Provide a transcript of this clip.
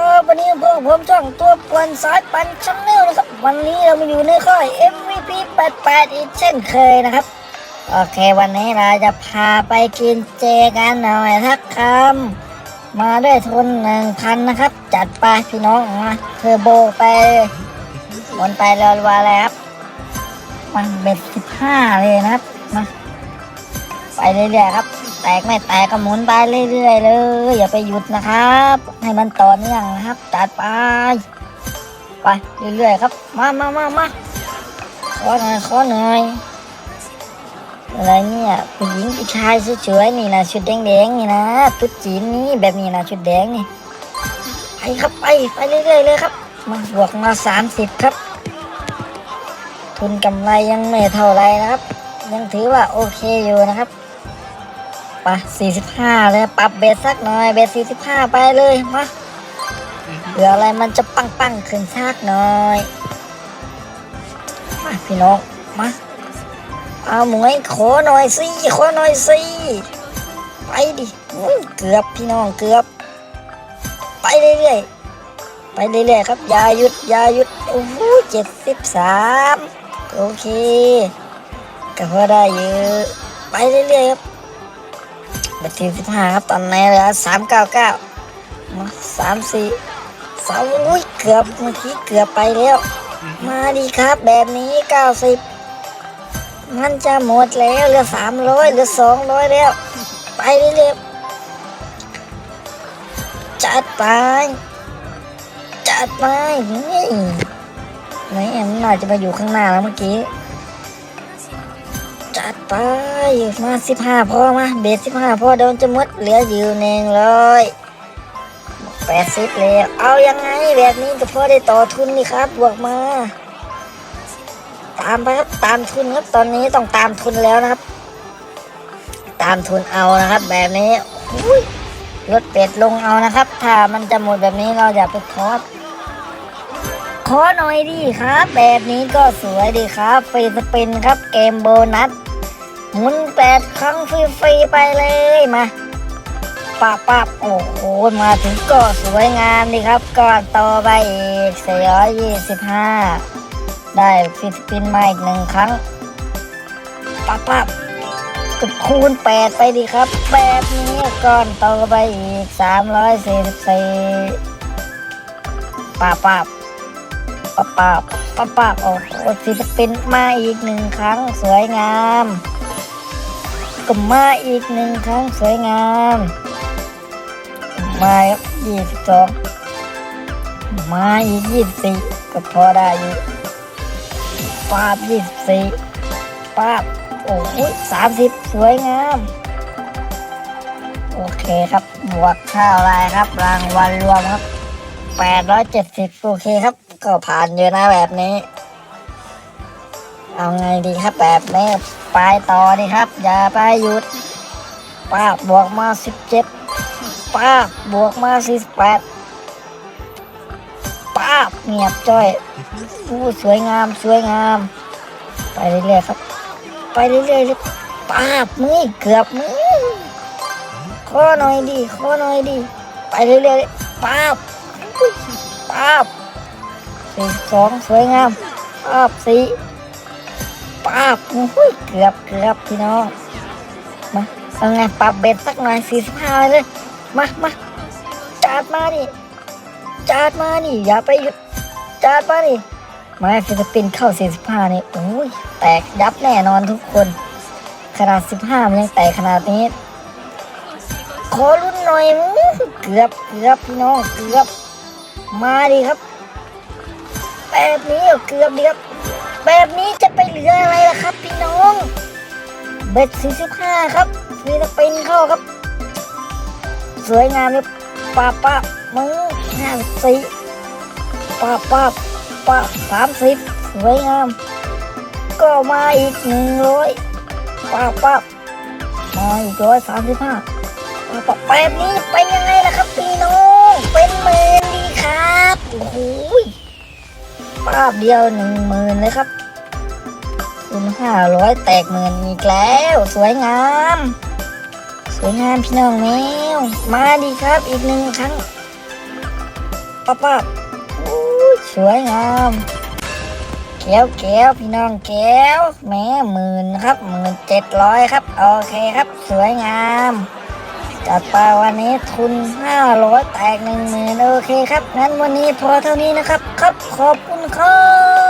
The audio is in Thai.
วัสดีครับวันนี้พวกผมช่องตัวปวนสายปันช่างแนลนะครับ วันนี้เรามาอยู่ในค่าย MVP 88อีกเช่นเคยนะครับ โอเควันนี้เราจะพาไปกินเจกันหน่อยทักคำมาด้วยทุนหนึ่งพันนะครับ จัดไปพี่น้องมาเทอร์โบไปวนไปเร็วๆเลยครับมันเบ็ดสิบห้าเลยนะครับมาไปเรื่อยๆครับ แตกไม่แตกก็หมุนไปเรื่อยๆเลย อย่าไปหยุดนะครับ ให้มันต่อเนื่องนะครับจัดไป ไปเรื่อยๆครับ มามามามาขอหน่อยขอหน่อยอะไรเนี่ยผู้หญิงผู้ชายสวยๆนี่นะชุดแดงๆนี่นะตุ๊ดจีนนี่แบบนี้นะชุดแดงนี่ไปครับไปไปเรื่อยๆเลยครับ มาบวกมาสามสิบครับ ทุนกำไรยังไม่เท่าไรนะครับ ยังถือว่าโอเคอยู่นะครับ ไปสี่สิบห้าเลยปรับเบสสักหน่อย เบสสี่สิบห้าไปเลยมาเผื่ออะไรมันจะปังปังๆขึ้นสักหน่อยมาพี่น้องมาเอาหมวยขอหน่อยสิขอหน่อยสิไปดิอุ๊ยเกือบพี่น้องเกือบ ไปเรื่อยๆไปเรื่อยๆครับอย่าหยุดอย่าหยุดโอ้โหเจ็ดสิบสามโอเคก็พอได้เยอะไปเรื่อยๆครับ บัตรที่สิบห้าครับตอนนี้เหลือสามเก้าเก้ามาสามสี่สามอุ้ยเกือบเมื่อกี้เกือบไปแล้ว มาดีครับแบบนี้เก้าสิบมันจะหมดแล้วเหลือสามร้อยเหลือสองร้อยแล้ว ไปเรื่อยจัดไป จัดไปนี่ไหนมันน่าจะมาอยู่ข้างหน้าแล้วเมื่อกี้ จัดไปมาสิบห้าพอมาเบสสิบห้าพอโดนจะมดเหลืออยู่หนึ่งร้อยแปดสิบแล้วเอายังไงแบบนี้ก็พอได้ต่อทุนนี่ครับบวกมา ตามไปครับตามทุนครับตอนนี้ต้องตามทุนแล้วนะครับ ตามทุนเอานะครับ แบบนี้อุ้ยลดเป็ดลงเอานะครับ ถ้ามันจะหมดแบบนี้เราอย่าไปคอสขอหน่อยดีครับ แบบนี้ก็สวยดีครับฟรีสปินครับเกมโบนัส หมุนแปดครั้งฟรีๆไปเลยมาปับปับโอ้โหมาถึงก็สวยงามดีครับก่อนต่อไปอีกสี่ร้อยยี่สิบห้าได้ฟิสปินมาอีกหนึ่งครั้งปับปับก็คูณแปดไปดีครับแบบนี้ก่อนต่อไปอีกสามร้อยสี่สิบสี่ปับปับปับปับปับปับโอ้โหฟิสปินมาอีกหนึ่งครั้งสวยงาม ก็มาอีกหนึ่งครั้งสวยงาม มายี่สิบสองมาอีกยี่สิบสี่ก็พอได้อยู่ปาบยี่สิบสี่ปาบโอ้โหสามสิบสวยงาม โอเคครับ บวกค่าอะไรครับ รางวัลรวมครับแปดร้อยเจ็ดสิบโอเคครับ ก็ผ่านอยู่นะแบบนี้ เอาไงดีครับแบบนี้ ไปต่อดีครับ อย่าไปหยุดป้าบบวกมาสิบเจ็ดป้าบบวกมาสี่สิบแปดป้าบเงียบจ้อยอู้สวยงามสวยงาม ไปเรื่อยๆครับ ไปเรื่อยๆเลยป้าบมือเกือบมือขอหน่อยดีขอหน่อยดี ไปเรื่อยๆเลยป้าบป้าบสี่สองสวยงามป้าบสี่ ป้าบอุ้ยเกือบเกือบพี่น้อง มาเอาไงปรับเบ็ดสักหน่อยสี่สิบห้าเลย มามาจัดมาดิจัดมาดิอย่าไปหยุดจัดมาดิมาฟิลิปปินส์เข้าสี่สิบห้านี่โอ้ยแตกยับแน่นอนทุกคน ขนาดสิบห้ามันยังแตกขนาดนี้ ขอรุ่นหน่อยอื้อเกือบเกือบพี่น้องเกือบ มาดิครับ แบบนี้ก็เกือบดีครับ แบบนี้จะ เหลืออะไรล่ะครับพี่น้อง เบ็ด45 ครับฟิลิปปินเข้าครับ สวยงามเลยป้าป้ามึงห้าสี่ป้าป้าป้าสามสิบสวยงาม ก็มาอีกหนึ่งร้อยป้าป้ามาอีกร้อยสามสิบห้าป้าป้าแบบนี้เป็นยังไงล่ะครับพี่น้องเป็นหมื่นดีครับโอ้โหป้าเดียวหนึ่งหมื่นเลยครับ คูณห้าร้อยแตกหมื่นอีกแล้ว สวยงาม สวยงามพี่น้องแมวมาดีครับอีกหนึ่งครั้งป้าป้าอู้สวยงามแก้วแก้วพี่น้องแก้วแม่หมื่นครับหมื่นเจ็ดร้อยครับ โอเคครับ สวยงามจัดไปวันนี้ทุนห้าร้อยแตกหนึ่งหมื่นโอเคครับ งั้นวันนี้พอเท่านี้นะครับ ครับขอบคุณครับ